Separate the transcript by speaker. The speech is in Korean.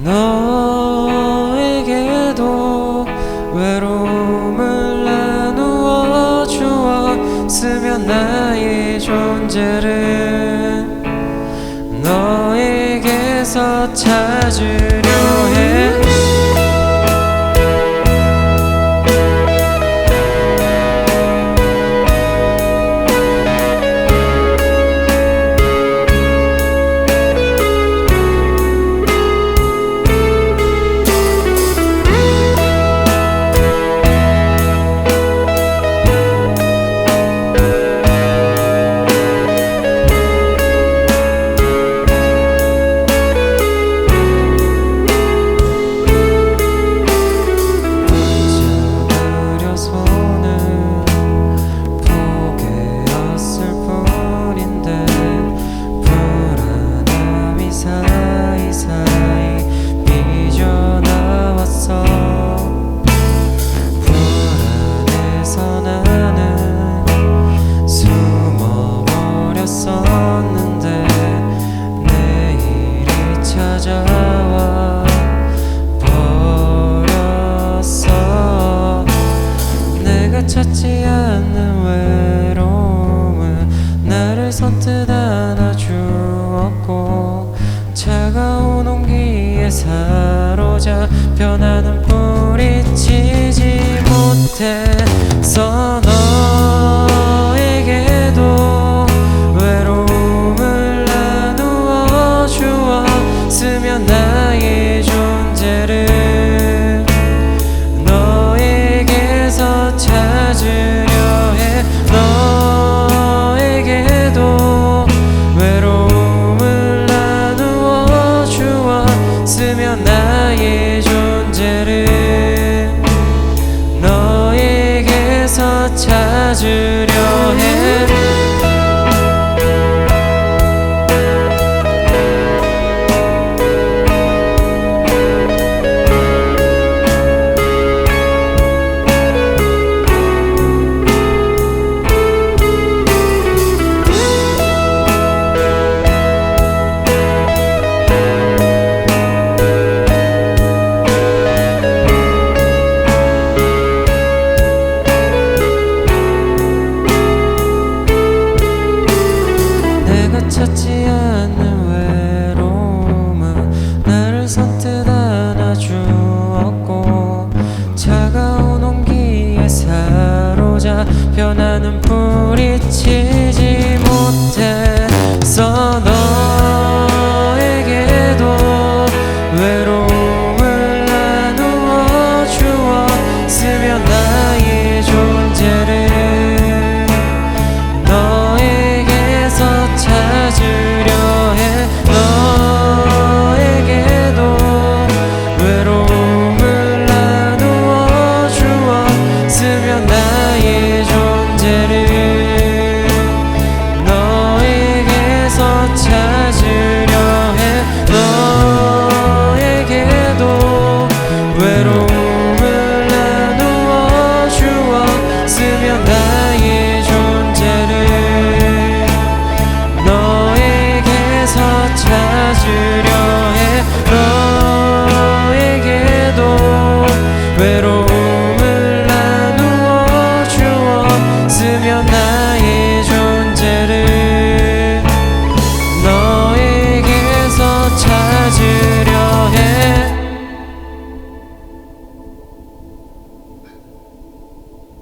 Speaker 1: 너에게도 외로움을 나누어 주었으면 나의 존재를 너에게서 찾으려 사이사이 삐져나왔어. 불안해서 나는 숨어버렸었는데 내일이 찾아와 버렸어. 내가 찾지 않는 외로움은 나를 선뜻 온기에 사로잡혀 나는 뿌리치지 못했어 treasure 찾지 않는 외로움은 나를 선뜻 안아주었고 차가운 온기에 사로잡혀 난